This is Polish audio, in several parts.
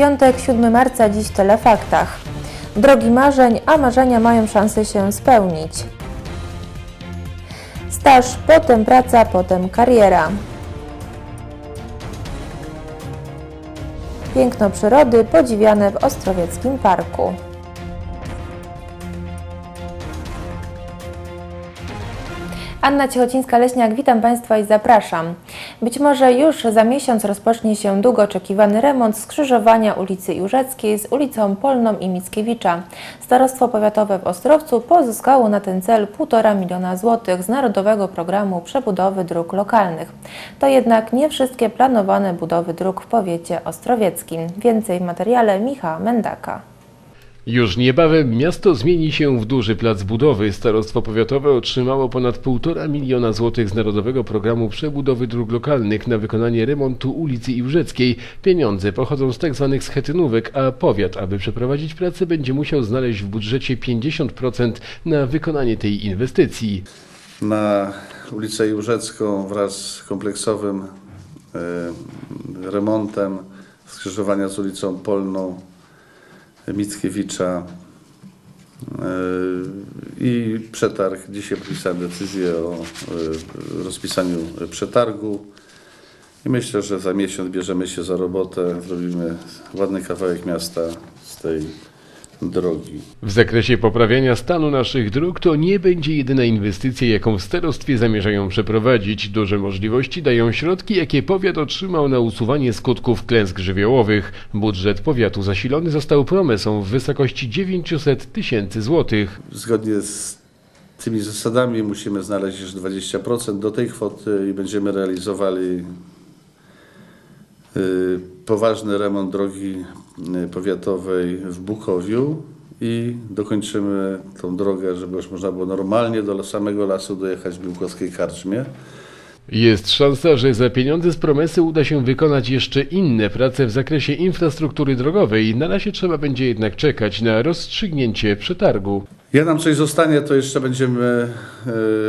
Piątek, 7 marca, dziś w Telefaktach. Drogi marzeń, a marzenia mają szansę się spełnić. Staż, potem praca, potem kariera. Piękno przyrody podziwiane w Ostrowieckim Parku. Anna Ciechocińska-Leśniak, witam Państwa i zapraszam. Być może już za miesiąc rozpocznie się długo oczekiwany remont skrzyżowania ulicy Jurzeckiej z ulicą Polną i Mickiewicza. Starostwo Powiatowe w Ostrowcu pozyskało na ten cel 1,5 miliona złotych z Narodowego Programu Przebudowy Dróg Lokalnych. To jednak nie wszystkie planowane budowy dróg w powiecie ostrowieckim. Więcej w materiale Michała Mendaka. Już niebawem miasto zmieni się w duży plac budowy. Starostwo Powiatowe otrzymało ponad 1,5 miliona złotych z Narodowego Programu Przebudowy Dróg Lokalnych na wykonanie remontu ulicy Iłżeckiej. Pieniądze pochodzą z tzw. schetynówek, a powiat, aby przeprowadzić pracę, będzie musiał znaleźć w budżecie 50% na wykonanie tej inwestycji. Na ulicę Iłżecką wraz z kompleksowym e, remontem skrzyżowania z ulicą Polną Mickiewicza e, i przetarg. Dzisiaj podpisałem decyzję o e, rozpisaniu przetargu i myślę, że za miesiąc bierzemy się za robotę, zrobimy ładny kawałek miasta z tej drogi. W zakresie poprawiania stanu naszych dróg to nie będzie jedyna inwestycja, jaką w starostwie zamierzają przeprowadzić. Duże możliwości dają środki, jakie powiat otrzymał na usuwanie skutków klęsk żywiołowych. Budżet powiatu zasilony został promesą w wysokości 900 tysięcy złotych. Zgodnie z tymi zasadami musimy znaleźć już 20% do tej kwoty i będziemy realizowali poważny remont drogi y, powiatowej w Bukowiu i dokończymy tą drogę, żeby już można było normalnie do samego lasu dojechać w Biłkowskiej Karczmie. Jest szansa, że za pieniądze z promesy uda się wykonać jeszcze inne prace w zakresie infrastruktury drogowej. Na razie trzeba będzie jednak czekać na rozstrzygnięcie przetargu. Jak nam coś zostanie, to jeszcze będziemy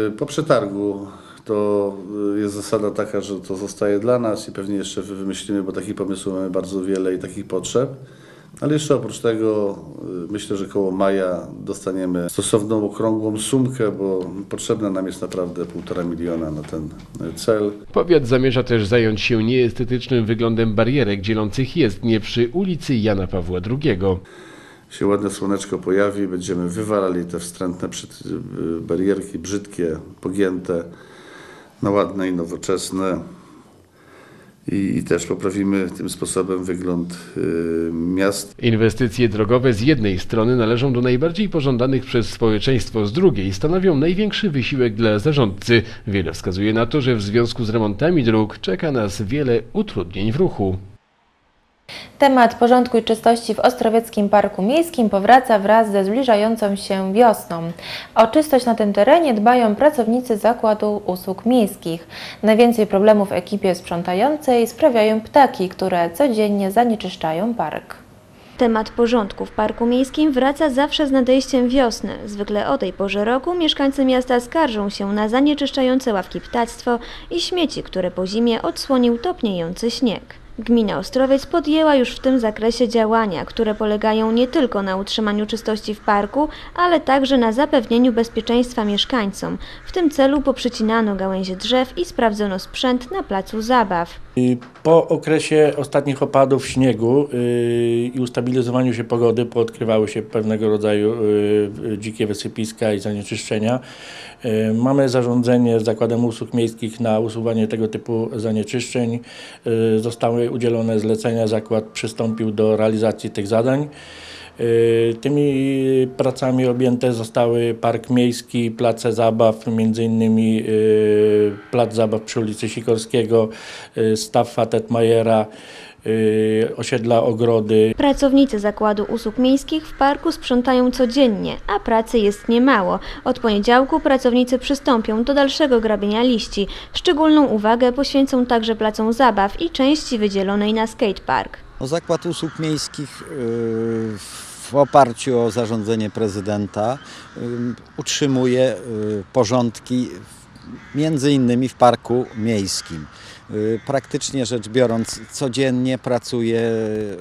y, po przetargu. To y, jest zasada taka, że to zostaje dla nas i pewnie jeszcze wymyślimy, bo takich pomysłów mamy bardzo wiele i takich potrzeb. Ale jeszcze oprócz tego y, myślę, że koło maja dostaniemy stosowną okrągłą sumkę, bo potrzebne nam jest naprawdę półtora miliona na ten y, cel. Powiat zamierza też zająć się nieestetycznym wyglądem barierek dzielących jezdnie przy ulicy Jana Pawła II. się ładne słoneczko pojawi, będziemy wywalali te wstrętne barierki, brzydkie, pogięte, na ładne i nowoczesne. I, I też poprawimy tym sposobem wygląd y, miast. Inwestycje drogowe z jednej strony należą do najbardziej pożądanych przez społeczeństwo, z drugiej stanowią największy wysiłek dla zarządcy. Wiele wskazuje na to, że w związku z remontami dróg czeka nas wiele utrudnień w ruchu. Temat porządku i czystości w Ostrowieckim Parku Miejskim powraca wraz ze zbliżającą się wiosną. O czystość na tym terenie dbają pracownicy Zakładu Usług Miejskich. Najwięcej problemów w ekipie sprzątającej sprawiają ptaki, które codziennie zanieczyszczają park. Temat porządku w Parku Miejskim wraca zawsze z nadejściem wiosny. Zwykle o tej porze roku mieszkańcy miasta skarżą się na zanieczyszczające ławki ptactwo i śmieci, które po zimie odsłonił topniejący śnieg. Gmina Ostrowiec podjęła już w tym zakresie działania, które polegają nie tylko na utrzymaniu czystości w parku, ale także na zapewnieniu bezpieczeństwa mieszkańcom. W tym celu poprzycinano gałęzie drzew i sprawdzono sprzęt na placu zabaw. Po okresie ostatnich opadów śniegu y, i ustabilizowaniu się pogody poodkrywały się pewnego rodzaju y, dzikie wysypiska i zanieczyszczenia. Y, Mamy zarządzenie z Zakładem Usług Miejskich na usuwanie tego typu zanieczyszczeń. Y, Udzielone zlecenia, zakład przystąpił do realizacji tych zadań. Y, Tymi pracami objęte zostały Park Miejski, place zabaw, m.in. y, plac zabaw przy ulicy Sikorskiego, y, staw Fatetmajera, osiedla Ogrody, Pracownicy Zakładu Usług Miejskich w parku sprzątają codziennie, a pracy jest niemało. Od poniedziałku pracownicy przystąpią do dalszego grabienia liści. Szczególną uwagę poświęcą także placom zabaw i części wydzielonej na skatepark. No, Zakład Usług Miejskich y, w oparciu o zarządzenie prezydenta y, utrzymuje y, porządki między innymi w parku miejskim. Y, Praktycznie rzecz biorąc, codziennie pracuje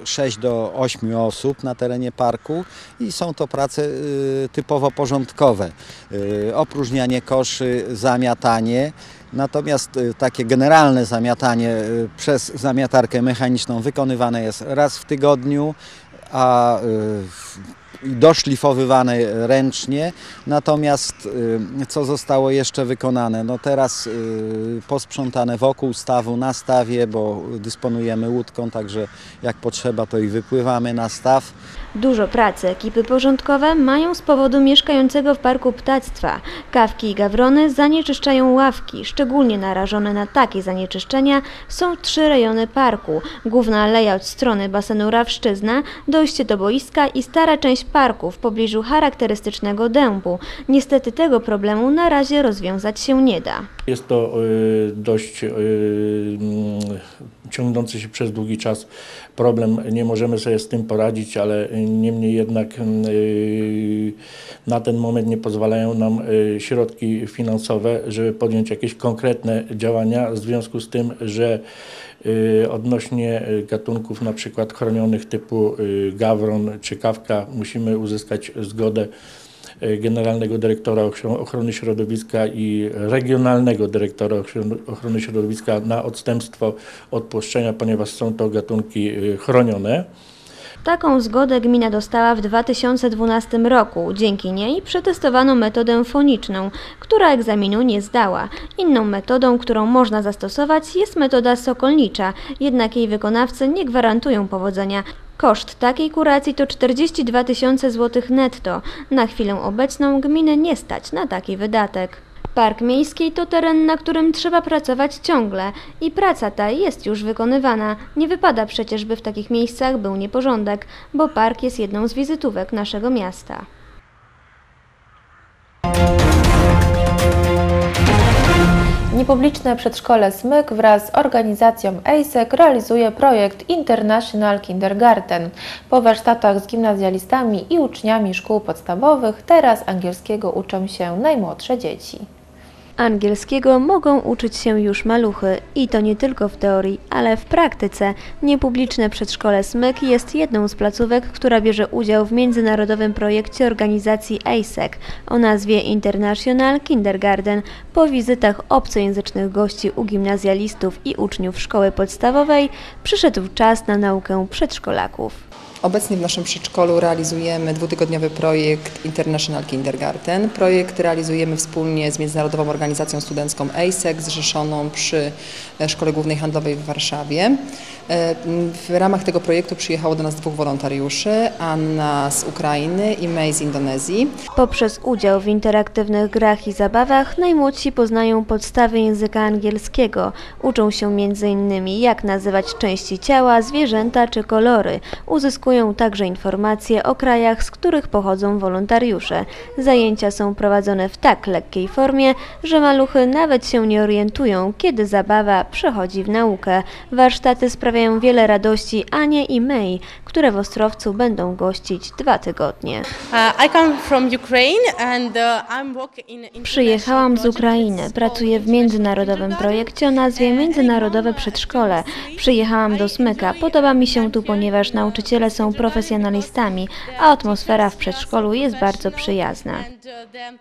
6 do 8 osób na terenie parku i są to prace y, typowo porządkowe. Y, Opróżnianie koszy, zamiatanie. Natomiast takie generalne zamiatanie przez zamiatarkę mechaniczną wykonywane jest raz w tygodniu, a doszlifowywane ręcznie. Natomiast y, co zostało jeszcze wykonane? No teraz y, posprzątane wokół stawu na stawie, bo dysponujemy łódką, także jak potrzeba to i wypływamy na staw. Dużo pracy ekipy porządkowe mają z powodu mieszkającego w parku ptactwa. Kawki i gawrony zanieczyszczają ławki. Szczególnie narażone na takie zanieczyszczenia są trzy rejony parku. Główna aleja od strony basenu Rawszczyzna, dojście do boiska i stara część parku w pobliżu charakterystycznego dębu. Niestety tego problemu na razie rozwiązać się nie da. Jest to y, dość y, mm, ciągnący się przez długi czas problem. Nie możemy sobie z tym poradzić, ale niemniej jednak y, na ten moment nie pozwalają nam y, środki finansowe, żeby podjąć jakieś konkretne działania w związku z tym, że y, odnośnie gatunków na przykład chronionych typu gawron czy kawka musimy uzyskać zgodę Generalnego Dyrektora Ochro- Ochrony Środowiska i Regionalnego Dyrektora Ochro- Ochrony Środowiska na odstępstwo od płoszczenia, ponieważ są to gatunki y, chronione. Taką zgodę gmina dostała w 2012 roku. Dzięki niej przetestowano metodę foniczną, która egzaminu nie zdała. Inną metodą, którą można zastosować jest metoda sokolnicza, jednak jej wykonawcy nie gwarantują powodzenia. Koszt takiej kuracji to 42 tysiące złotych netto. Na chwilę obecną gminy nie stać na taki wydatek. Park Miejski to teren, na którym trzeba pracować ciągle i praca ta jest już wykonywana. Nie wypada przecież, by w takich miejscach był nieporządek, bo park jest jedną z wizytówek naszego miasta. Niepubliczne przedszkole Smyk wraz z organizacją ASEC realizuje projekt International Kindergarten. Po warsztatach z gimnazjalistami i uczniami szkół podstawowych teraz angielskiego uczą się najmłodsze dzieci. Angielskiego mogą uczyć się już maluchy i to nie tylko w teorii, ale w praktyce. Niepubliczne przedszkole Smyk jest jedną z placówek, która bierze udział w międzynarodowym projekcie organizacji ASEC o nazwie International Kindergarten. Po wizytach obcojęzycznych gości u gimnazjalistów i uczniów szkoły podstawowej przyszedł czas na naukę przedszkolaków. Obecnie w naszym przedszkolu realizujemy dwutygodniowy projekt International Kindergarten. Projekt realizujemy wspólnie z Międzynarodową Organizacją Studencką ASEC, zrzeszoną przy e, Szkole Głównej Handlowej w Warszawie. E, W ramach tego projektu przyjechało do nas dwóch wolontariuszy, Anna z Ukrainy i May z Indonezji. Poprzez udział w interaktywnych grach i zabawach najmłodsi poznają podstawy języka angielskiego. Uczą się m.in. jak nazywać części ciała, zwierzęta czy kolory. Uzyskują także informacje o krajach, z których pochodzą wolontariusze. Zajęcia są prowadzone w tak lekkiej formie, że maluchy nawet się nie orientują, kiedy zabawa przechodzi w naukę. Warsztaty sprawiają wiele radości Anie i May, które w Ostrowcu będą gościć dwa tygodnie. Uh, uh, Przyjechałam z Ukrainy. Pracuję w międzynarodowym projekcie o nazwie Międzynarodowe Przedszkole. Przyjechałam do Smyka. Podoba mi się tu, ponieważ nauczyciele są profesjonalistami, a atmosfera w przedszkolu jest bardzo przyjazna. Uh.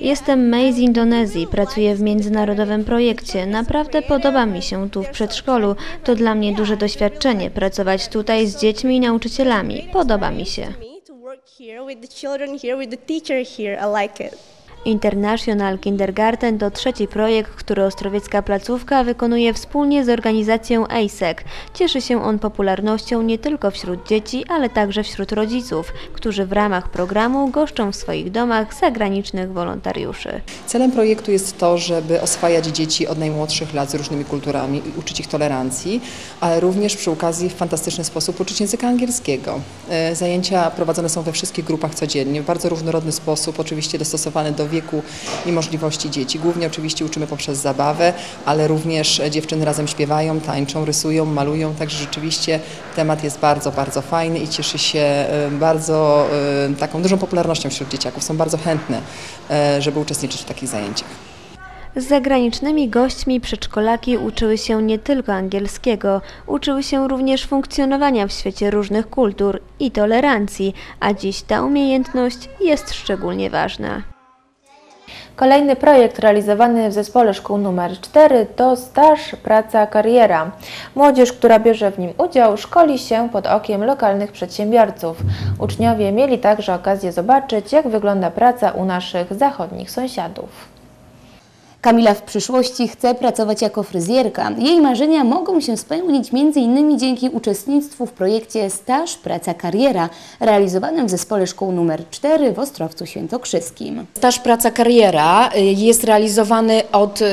Jestem May z Indonezji, pracuję w międzynarodowym projekcie. Naprawdę podoba mi się tu w przedszkolu. To dla mnie duże doświadczenie pracować tutaj z dziećmi i nauczycielami. Podoba mi się. International Kindergarten to trzeci projekt, który Ostrowiecka Placówka wykonuje wspólnie z organizacją ASEC. Cieszy się on popularnością nie tylko wśród dzieci, ale także wśród rodziców, którzy w ramach programu goszczą w swoich domach zagranicznych wolontariuszy. Celem projektu jest to, żeby oswajać dzieci od najmłodszych lat z różnymi kulturami i uczyć ich tolerancji, ale również przy okazji w fantastyczny sposób uczyć języka angielskiego. E, Zajęcia prowadzone są we wszystkich grupach codziennie, w bardzo różnorodny sposób, oczywiście dostosowany do do wieku i możliwości dzieci. Głównie oczywiście uczymy poprzez zabawę, ale również dziewczyny razem śpiewają, tańczą, rysują, malują, także rzeczywiście temat jest bardzo, bardzo fajny i cieszy się e, bardzo e, taką dużą popularnością wśród dzieciaków. Są bardzo chętne, e, żeby uczestniczyć w takich zajęciach. Z zagranicznymi gośćmi przedszkolaki uczyły się nie tylko angielskiego, uczyły się również funkcjonowania w świecie różnych kultur i tolerancji, a dziś ta umiejętność jest szczególnie ważna. Kolejny projekt realizowany w zespole szkół nr 4 to staż, praca, kariera. Młodzież, która bierze w nim udział, szkoli się pod okiem lokalnych przedsiębiorców. Uczniowie mieli także okazję zobaczyć, jak wygląda praca u naszych zachodnich sąsiadów. Kamila w przyszłości chce pracować jako fryzjerka. Jej marzenia mogą się spełnić m.in. dzięki uczestnictwu w projekcie Staż, Praca, Kariera realizowanym w Zespole Szkół nr 4 w Ostrowcu Świętokrzyskim. Staż Praca Kariera y, jest realizowany od y,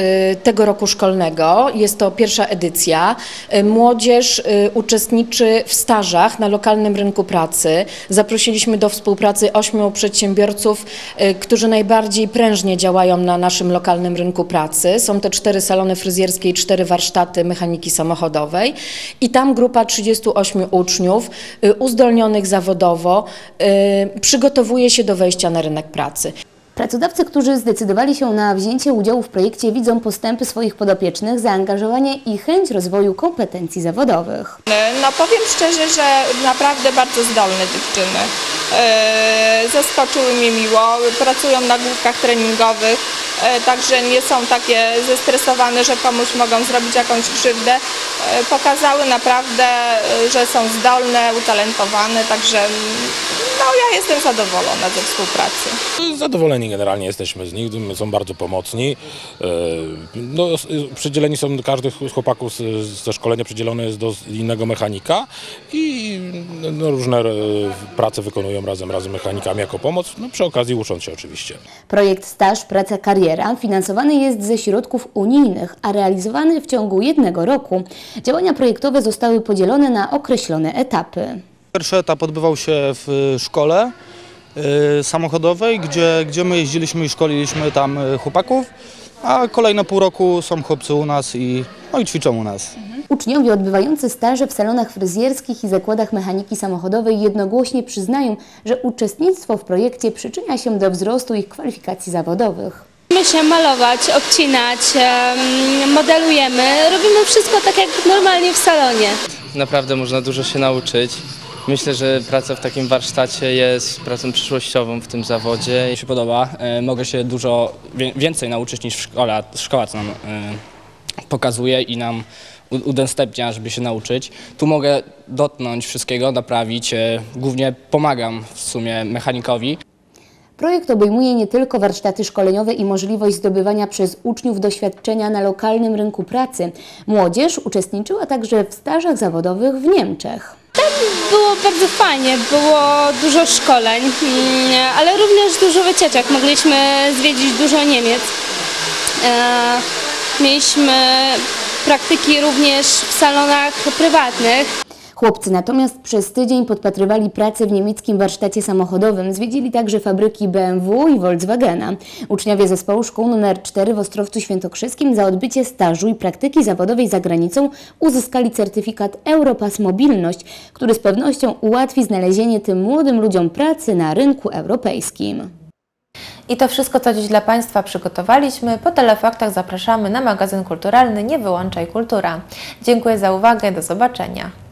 tego roku szkolnego. Jest to pierwsza edycja. Y, Młodzież uczestniczy w stażach na lokalnym rynku pracy. Zaprosiliśmy do współpracy ośmiu przedsiębiorców, którzy najbardziej prężnie działają na naszym lokalnym rynku pracy. Są to cztery salony fryzjerskie i cztery warsztaty mechaniki samochodowej. I tam grupa 38 uczniów y, uzdolnionych zawodowo y, przygotowuje się do wejścia na rynek pracy. Pracodawcy, którzy zdecydowali się na wzięcie udziału w projekcie widzą postępy swoich podopiecznych, zaangażowanie i chęć rozwoju kompetencji zawodowych. No powiem szczerze, że naprawdę bardzo zdolne dziewczyny. E, Zaskoczyły mnie miło, pracują na główkach treningowych, e, także nie są takie zestresowane, że komuś mogą zrobić jakąś krzywdę. E, Pokazały naprawdę, e, że są zdolne, utalentowane, także no, ja jestem zadowolona ze współpracy. Zadowoleni generalnie jesteśmy z nich, są bardzo pomocni. E, No, przydzieleni są, każdy z chłopaków z- ze szkolenia przydzielony jest do innego mechanika i no, różne e, prace wykonują razem, razem mechanikami jako pomoc, no, przy okazji ucząc się oczywiście. Projekt Staż, Praca, Kariera finansowany jest ze środków unijnych, a realizowany w ciągu jednego roku. Działania projektowe zostały podzielone na określone etapy. Pierwszy etap odbywał się w szkole y, samochodowej, gdzie, gdzie my jeździliśmy i szkoliliśmy tam y, chłopaków, a kolejne pół roku są chłopcy u nas i, no i ćwiczą u nas. Uczniowie odbywający staże w salonach fryzjerskich i zakładach mechaniki samochodowej jednogłośnie przyznają, że uczestnictwo w projekcie przyczynia się do wzrostu ich kwalifikacji zawodowych. Uczymy się malować, obcinać, em, modelujemy, robimy wszystko tak jak normalnie w salonie. Naprawdę można dużo się nauczyć. Myślę, że praca w takim warsztacie jest pracą przyszłościową w tym zawodzie. Mi się podoba. E, Mogę się dużo więcej nauczyć niż w szkole. Szkoła co nam e, pokazuje i nam udostępnia, żeby się nauczyć. Tu mogę dotknąć wszystkiego, naprawić. e, Głównie pomagam w sumie mechanikowi. Projekt obejmuje nie tylko warsztaty szkoleniowe i możliwość zdobywania przez uczniów doświadczenia na lokalnym rynku pracy. Młodzież uczestniczyła także w stażach zawodowych w Niemczech. Było bardzo fajnie, było dużo szkoleń, mm, ale również dużo wycieczek. Mogliśmy zwiedzić dużo Niemiec. E, Mieliśmy praktyki również w salonach prywatnych. Chłopcy natomiast przez tydzień podpatrywali pracę w niemieckim warsztacie samochodowym. Zwiedzili także fabryki BMW i Volkswagena. Uczniowie zespołu szkół nr 4 w Ostrowcu Świętokrzyskim za odbycie stażu i praktyki zawodowej za granicą uzyskali certyfikat Europass Mobilność, który z pewnością ułatwi znalezienie tym młodym ludziom pracy na rynku europejskim. I to wszystko, co dziś dla Państwa przygotowaliśmy. Po telefaktach zapraszamy na magazyn kulturalny Nie Wyłączaj Kultura. Dziękuję za uwagę, do zobaczenia.